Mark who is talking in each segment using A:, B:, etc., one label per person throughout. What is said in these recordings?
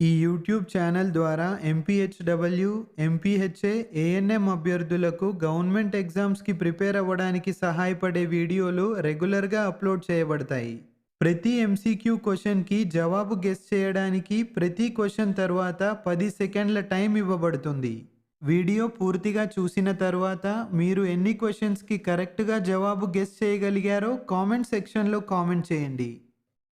A: ఈ YouTube channel ద్వారా MPHW MPHA ANM అభ్యర్థులకు గవర్నమెంట్ ఎగ్జామ్స్కి ప్రిపేర్ అవ్వడానికి సహాయపడే వీడియోలు రెగ్యులర్గా అప్లోడ్ చేయబడతాయి. ప్రతి ఎంసీక్యూ క్వశ్చన్కి జవాబు గెస్ చేయడానికి ప్రతి క్వశ్చన్ తర్వాత పది సెకండ్ల టైం ఇవ్వబడుతుంది. వీడియో పూర్తిగా చూసిన తర్వాత మీరు ఎన్ని క్వశ్చన్స్కి కరెక్ట్గా జవాబు గెస్ చేయగలిగారో కామెంట్ సెక్షన్లో కామెంట్ చేయండి.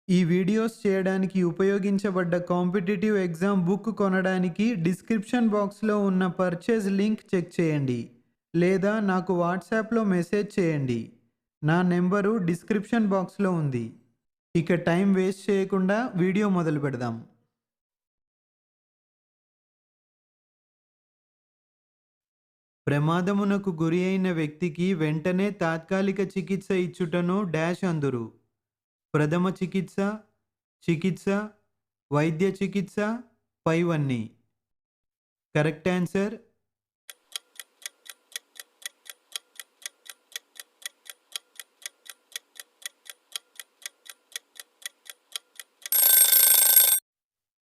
A: ఈ వీడియోస్ చేయడానికి ఉపయోగించబడ్డ కాంపిటేటివ్ ఎగ్జామ్ బుక్ కొనడానికి డిస్క్రిప్షన్ బాక్స్లో ఉన్న పర్చేజ్ లింక్ చెక్ చేయండి లేదా నాకు వాట్సాప్లో మెసేజ్ చేయండి. నా నెంబరు డిస్క్రిప్షన్ బాక్స్లో ఉంది. ఇక టైం వేస్ట్ చేయకుండా వీడియో మొదలు పెడదాం. ప్రమాదమునకు గురి అయిన వ్యక్తికి వెంటనే తాత్కాలిక చికిత్స ఇచ్చుటను డాష్ అందురు. ప్రథమ చికిత్స చికిత్స వైద్య చికిత్స పైవన్నీ correct answer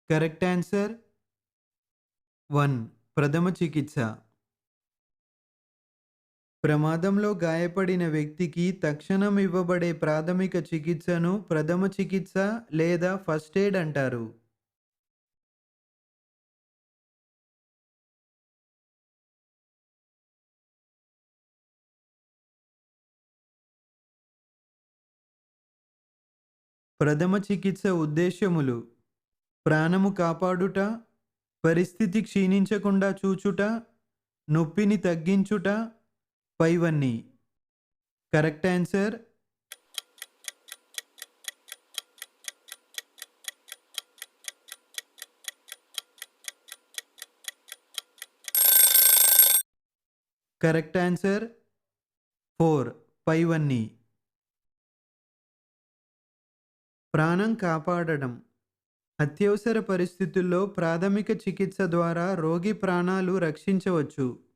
A: correct answer one ప్రథమ చికిత్స ప్రమాదంలో గాయపడిన వ్యక్తికి తక్షణం ఇవ్వబడే ప్రాథమిక చికిత్సను ప్రథమ చికిత్స లేదా ఫస్ట్ ఎయిడ్ అంటారు. ప్రథమ చికిత్స ఉద్దేశ్యములు. ప్రాణము కాపాడుట పరిస్థితి క్షీణించకుండా చూచుట నొప్పిని తగ్గించుట పైవన్నీ. Correct answer? Correct answer? Four. పైవన్నీ. ప్రాణం కాపాడడం. అత్యవసర పరిస్థితుల్లో ప్రాథమిక చికిత్స ద్వారా రోగి ప్రాణాలు రక్షించవచ్చు.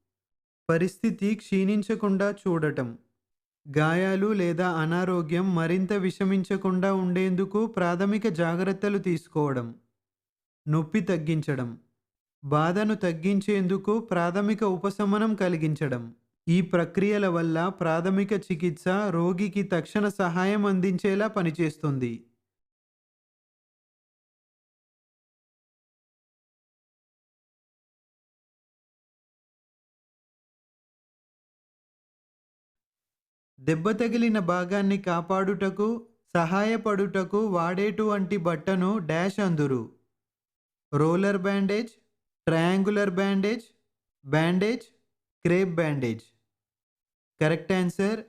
A: పరిస్థితి క్షీణించకుండా చూడటం గాయాలు లేదా అనారోగ్యం మరింత విషమించకుండా ఉండేందుకు ప్రాథమిక జాగ్రత్తలు తీసుకోవడం నొప్పి తగ్గించడం బాధను తగ్గించేందుకు ప్రాథమిక ఉపశమనం కలిగించడం. ఈ ప్రక్రియల వల్ల ప్రాథమిక చికిత్స రోగికి తక్షణ సహాయం అందించేలా పనిచేస్తుంది. దెబ్బ తగిలిన భాగాన్ని కాపాడుటకు సహాయపడుటకు వాడేటువంటి బట్టను డాష్ అందురు. Roller bandage triangular bandage bandage crepe bandage. Correct answer?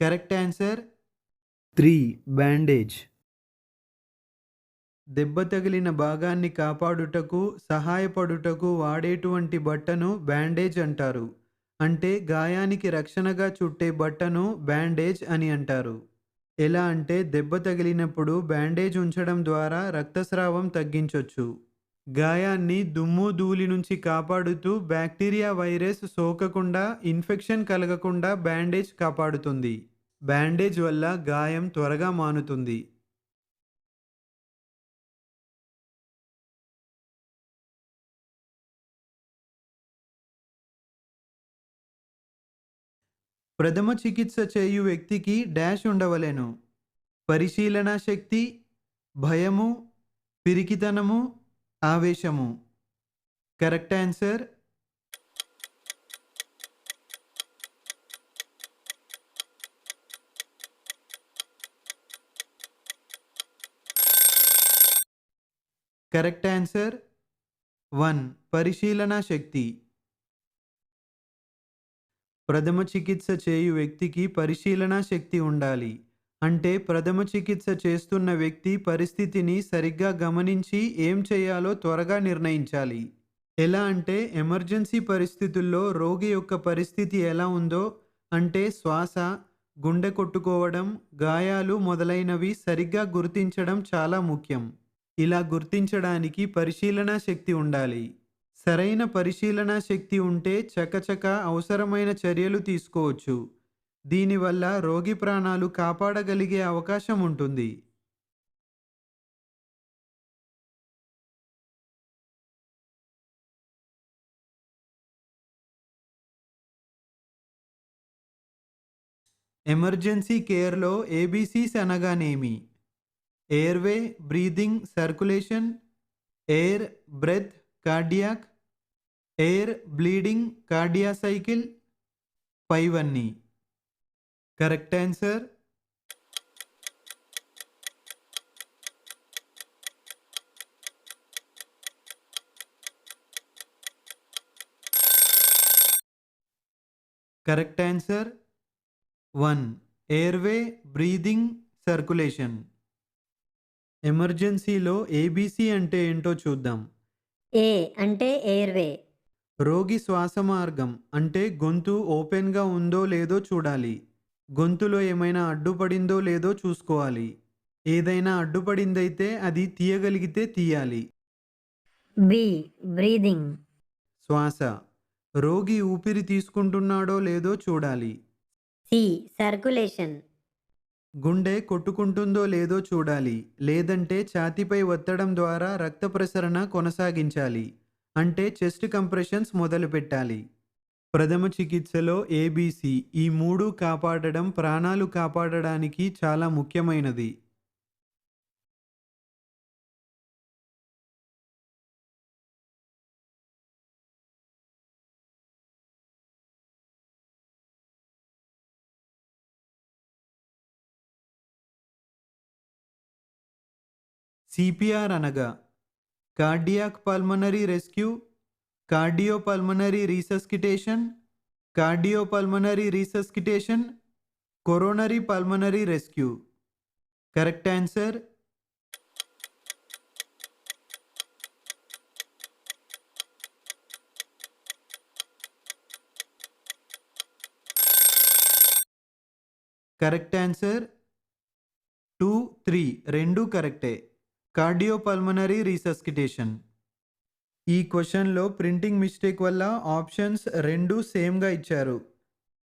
A: Correct answer? Three bandage. దెబ్బ తగిలిన భాగాన్ని కాపాడుటకు సహాయపడుటకు వాడేటువంటి బట్టను బ్యాండేజ్ అంటారు. అంటే గాయానికి రక్షణగా చుట్టే బట్టను బ్యాండేజ్ అని అంటారు. ఎలా అంటే దెబ్బ తగిలినప్పుడు బ్యాండేజ్ ఉంచడం ద్వారా రక్తస్రావం తగ్గించవచ్చు గాయాన్ని దుమ్ము ధూళి నుంచి కాపాడుతూ బ్యాక్టీరియా వైరస్ సోకకుండా ఇన్ఫెక్షన్ కలగకుండా బ్యాండేజ్ కాపాడుతుంది. బ్యాండేజ్ వల్ల గాయం త్వరగా మానుతుంది. ప్రథమ చికిత్స చేయు వ్యక్తికి డాష్ ఉండవలెను. పరిశీలన శక్తి భయము పిరికితనము ఆవేశము. Correct answer? Correct answer? One. పరిశీలన శక్తి. ప్రథమ చికిత్స చేయు వ్యక్తికి పరిశీలన శక్తి ఉండాలి. అంటే ప్రథమ చికిత్స చేస్తున్న వ్యక్తి పరిస్థితిని సరిగ్గా గమనించి ఏం చేయాలో త్వరగా నిర్ణయించాలి. ఎలా అంటే ఎమర్జెన్సీ పరిస్థితుల్లో రోగి యొక్క పరిస్థితి ఎలా ఉందో అంటే శ్వాస గుండె కొట్టుకోవడం గాయాలు మొదలైనవి సరిగ్గా గుర్తించడం చాలా ముఖ్యం. ఇలా గుర్తించడానికి పరిశీలన శక్తి ఉండాలి. సరైన పరిశీలన శక్తి ఉంటే చకచక అవసరమైన చర్యలు తీసుకోవచ్చు. దీనివల్ల రోగి ప్రాణాలు కాపాడగలిగే అవకాశం ఉంటుంది. ఎమర్జెన్సీ కేర్లో ఏబీసీస్ అనగానేమి? Airway breathing circulation air breath cardiac air bleeding cardia cycle పైవన్నీ correct answer correct answer one airway breathing circulation ఎమర్జెన్సీలో ఏబీసీ అంటే ఏంటో చూద్దాం.
B: ఏ అంటే ఎయిర్వే
A: రోగి శ్వాస మార్గం అంటే గొంతు ఓపెన్గా ఉందో లేదో చూడాలి. గొంతులో ఏమైనా అడ్డుపడిందో లేదో చూసుకోవాలి. ఏదైనా అడ్డుపడిందైతే అది తీయగలిగితే తీయాలి.
B: B breathing.
A: శ్వాస. రోగి ఊపిరి తీసుకుంటున్నాడో లేదో చూడాలి.
B: సి సర్కులేషన్
A: గుండె కొట్టుకుంటుందో లేదో చూడాలి. లేదంటే ఛాతీపై ఒత్తడం ద్వారా రక్త ప్రసరణ కొనసాగించాలి. అంటే చెస్ట్ కంప్రెషన్స్ మొదలు పెట్టాలి. ప్రథమ చికిత్సలో ఏబీసీ ఈ మూడు కాపాడడం ప్రాణాలు కాపాడడానికి చాలా ముఖ్యమైనది. సిపిఆర్ అనగా cardiac pulmonary rescue cardiopulmonary resuscitation cardiopulmonary resuscitation coronary pulmonary rescue correct answer correct answer two three రెండు కరెక్టే కార్డియోపల్మనరీ రీసస్కిటేషన్ ఈ క్వశ్చన్లో ప్రింటింగ్ మిస్టేక్ వల్ల ఆప్షన్స్ రెండు సేమ్గా ఇచ్చారు.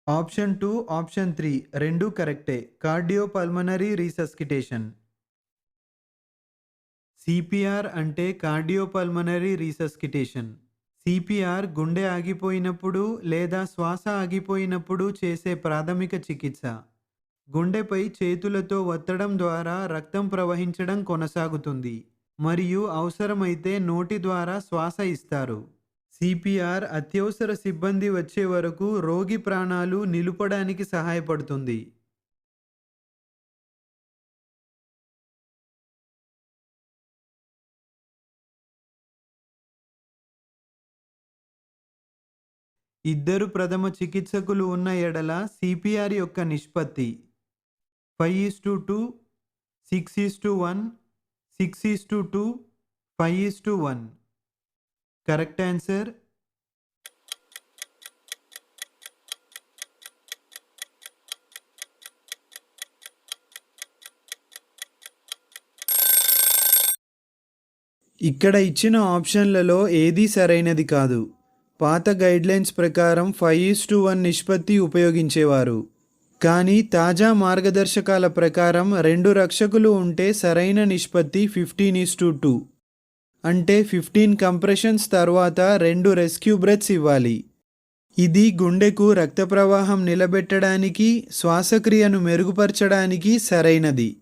A: ఆప్షన్ టూ ఆప్షన్ త్రీ రెండు కరెక్టే. కార్డియోపల్మనరీ రీసస్కిటేషన్ సిపిఆర్ అంటే కార్డియోపల్మనరీ రీసస్కిటేషన్ సిపిఆర్ గుండె ఆగిపోయినప్పుడు లేదా శ్వాస ఆగిపోయినప్పుడు చేసే ప్రాథమిక చికిత్స. గుండెపై చేతులతో ఒత్తడం ద్వారా రక్తం ప్రవహించడం కొనసాగుతుంది. మరియు అవసరమైతే నోటి ద్వారా శ్వాస ఇస్తారు. సిపిఆర్ అత్యవసర సిబ్బంది వచ్చే వరకు రోగి ప్రాణాలు నిలుపడానికి సహాయపడుతుంది. ఇద్దరు ప్రథమ చికిత్సకులు ఉన్న ఎడల సిపిఆర్ యొక్క నిష్పత్తి. Five is to two six is to one six is to two five is to one. Correct answer ఇక్కడ ఇచ్చిన ఆప్షన్లలో ఏదీ సరైనది కాదు. పాత గైడ్లైన్స్ ప్రకారం ఫైవ్ ఈస్ టు వన్ నిష్పత్తి ఉపయోగించేవారు. కానీ తాజా మార్గదర్శకాల ప్రకారం రెండు రక్షకులు ఉంటే సరైన నిష్పత్తి ఫిఫ్టీన్ ఈస్ టు టూ. అంటే ఫిఫ్టీన్ కంప్రెషన్స్ తర్వాత రెండు రెస్క్యూ బ్రెత్స్ ఇవ్వాలి. ఇది గుండెకు రక్త ప్రవాహం నిలబెట్టడానికి శ్వాసక్రియను మెరుగుపరచడానికి సరైనది.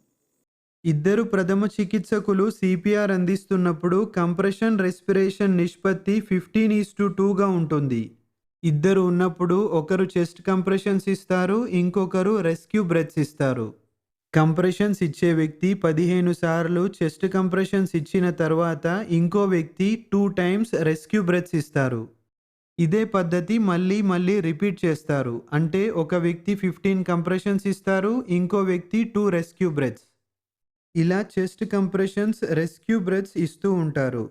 A: ఇద్దరు ప్రథమ చికిత్సకులు సిపిఆర్ అందిస్తున్నప్పుడు కంప్రెషన్ రెస్పిరేషన్ నిష్పత్తి ఫిఫ్టీన్ ఈస్ టు టూగా ఉంటుంది. ఇద్దరు ఉన్నప్పుడు ఒకరు చెస్ట్ కంప్రెషన్స్ ఇస్తారు ఇంకొకరు రెస్క్యూ బ్రెత్స్ ఇస్తారు. కంప్రెషన్స్ ఇచ్చే వ్యక్తి పదిహేను సార్లు చెస్ట్ కంప్రెషన్స్ ఇచ్చిన తర్వాత ఇంకో వ్యక్తి టూ టైమ్స్ రెస్క్యూ బ్రెత్స్ ఇస్తారు. ఇదే పద్ధతి మళ్ళీ మళ్ళీ రిపీట్ చేస్తారు. అంటే ఒక వ్యక్తి ఫిఫ్టీన్ కంప్రెషన్స్ ఇస్తారు ఇంకో వ్యక్తి టూ రెస్క్యూ బ్రెత్స్. ఇలా చెస్ట్ కంప్రెషన్స్ రెస్క్యూ బ్రెత్స్ ఇస్తూ ఉంటారు.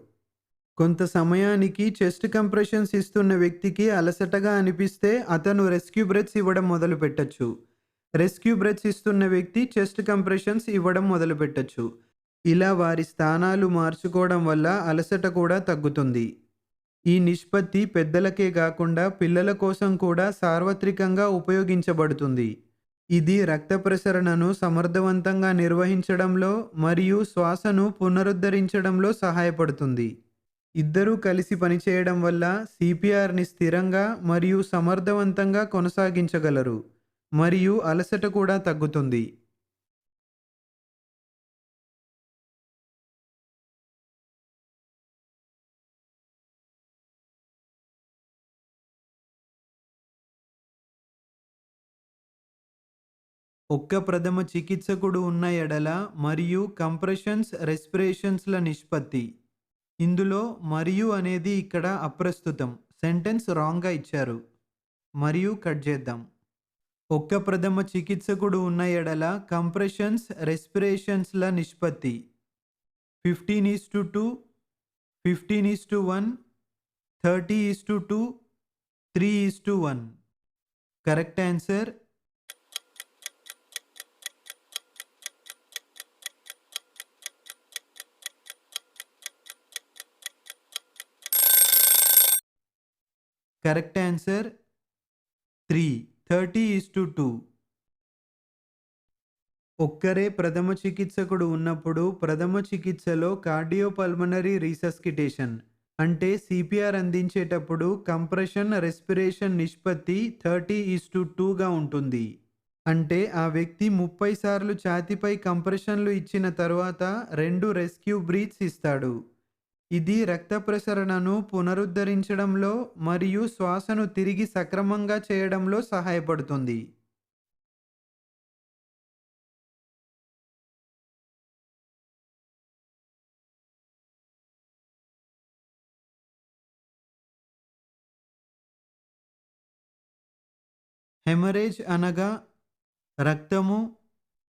A: కొంత సమయానికి చెస్ట్ కంప్రెషన్స్ ఇస్తున్న వ్యక్తికి అలసటగా అనిపిస్తే అతను రెస్క్యూ బ్రెత్స్ ఇవ్వడం మొదలు పెట్టచ్చు రెస్క్యూ బ్రెత్స్ ఇస్తున్న వ్యక్తి చెస్ట్ కంప్రెషన్స్ ఇవ్వడం మొదలు పెట్టచ్చు ఇలా వారి స్థానాలు మార్చుకోవడం వల్ల అలసట కూడా తగ్గుతుంది. ఈ నిష్పత్తి పెద్దలకే కాకుండా పిల్లల కోసం కూడా సార్వత్రికంగా ఉపయోగించబడుతుంది. ఇది రక్త ప్రసరణను సమర్థవంతంగా నిర్వహించడంలో మరియు శ్వాసను పునరుద్ధరించడంలో సహాయపడుతుంది. ఇద్దరూ కలిసి పనిచేయడం వల్ల సిపిఆర్ని స్థిరంగా మరియు సమర్థవంతంగా కొనసాగించగలరు. మరియు అలసట కూడా తగ్గుతుంది. ఒక్క ప్రథమ చికిత్సకుడు ఉన్న ఎడల మరియు కంప్రెషన్స్ రెస్పిరేషన్స్ల నిష్పత్తి. ఇందులో మరియు అనేది ఇక్కడ అప్రస్తుతం. సెంటెన్స్ రాంగ్గా ఇచ్చారు. మరియు కట్ చేద్దాం. ఒక్క ప్రథమ చికిత్సకుడు ఉన్న ఎడల కంప్రెషన్స్ రెస్పిరేషన్స్ల నిష్పత్తి. Fifteen is to two fifteen is to one thirty is to two three is to one correct answer correct answer three. Thirty is to two ఒక్కరే ప్రథమ చికిత్సకుడు ఉన్నప్పుడు ప్రథమ చికిత్సలో కార్డియోపల్మనరీ రీసస్కిటేషన్ అంటే సిపిఆర్ అందించేటప్పుడు కంప్రెషన్ రెస్పిరేషన్ నిష్పత్తి థర్టీ ఈస్ టు టూగా ఉంటుంది. అంటే ఆ వ్యక్తి ముప్పై సార్లు ఛాతీపై కంప్రెషన్లు ఇచ్చిన తర్వాత రెండు రెస్క్యూ బ్రీత్స్ ఇస్తాడు. ఇది రక్త ప్రసరణను పునరుద్ధరించడంలో మరియు శ్వాసను తిరిగి సక్రమంగా చేయడంలో సహాయపడుతుంది. హెమరేజ్ అనగా రక్తము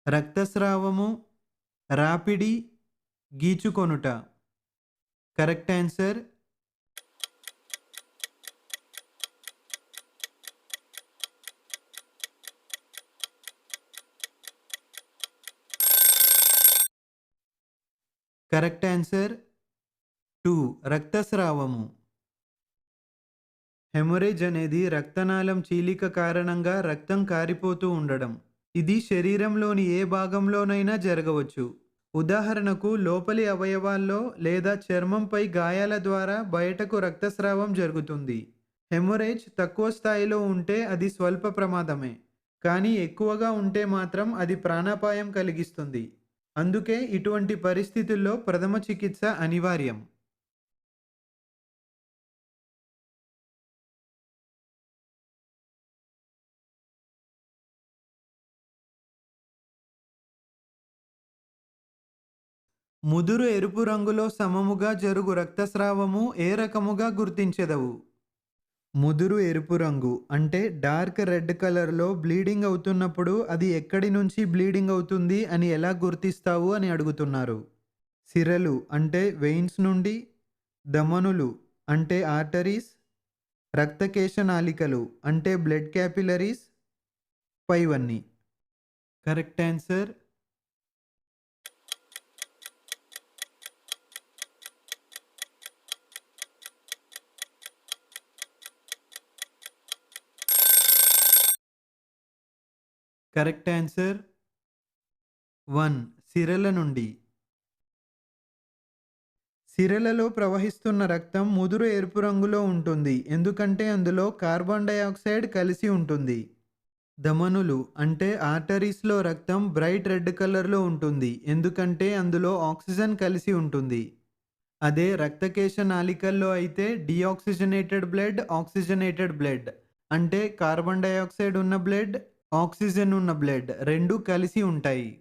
A: రక్తస్రావము రాపిడి గీచుకొనుట. Correct answer. Correct answer two రక్తస్రావము. Haemorrhage అనేది రక్తనాళం చీలిక కారణంగా రక్తం కారిపోతూ ఉండడం. ఇది శరీరంలోని ఏ భాగంలోనైనా జరగవచ్చు. ఉదాహరణకు లోపలి అవయవాల్లో లేదా చర్మంపై గాయాల ద్వారా బయటకు రక్తస్రావం జరుగుతుంది. హెమొరేజ్ తక్కువ స్థాయిలో ఉంటే అది స్వల్ప ప్రమాదమే కానీ ఎక్కువగా ఉంటే మాత్రం అది ప్రాణాపాయం కలిగిస్తుంది. అందుకే ఇటువంటి పరిస్థితుల్లో ప్రథమ చికిత్స అనివార్యం. ముదురు ఎరుపు రంగులో సమముగా జరుగు రక్తస్రావము ఏ రకముగా గుర్తించెదవు? ముదురు ఎరుపు రంగు అంటే డార్క్ రెడ్ కలర్లో బ్లీడింగ్ అవుతున్నప్పుడు అది ఎక్కడి నుంచి బ్లీడింగ్ అవుతుంది అని ఎలా గుర్తిస్తావు అని అడుగుతున్నారు. సిరలు అంటే వెయిన్స్ నుండి దమనులు అంటే ఆర్టరీస్ రక్తకేశనాళికలు అంటే బ్లడ్ క్యాపిలరీస్ పైవన్నీ. Correct answer correct answer one. సిరల నుండి. సిరలలో ప్రవహిస్తున్న రక్తం ముదురు ఎరుపు రంగులో ఉంటుంది. ఎందుకంటే అందులో కార్బన్ డయాక్సైడ్ కలిసి ఉంటుంది. ధమనులు అంటే ఆర్టరీస్లో రక్తం బ్రైట్ రెడ్ కలర్లో ఉంటుంది. ఎందుకంటే అందులో ఆక్సిజన్ కలిసి ఉంటుంది. అదే రక్తకేశ నాళికల్లో అయితే డిఆక్సిజనేటెడ్ బ్లడ్ ఆక్సిజనేటెడ్ బ్లడ్ అంటే కార్బన్ డయాక్సైడ్ ఉన్న బ్లడ్ ఆక్సిజన్ ఉన్న బ్లడ్ రెండు కలిసి ఉంటాయి.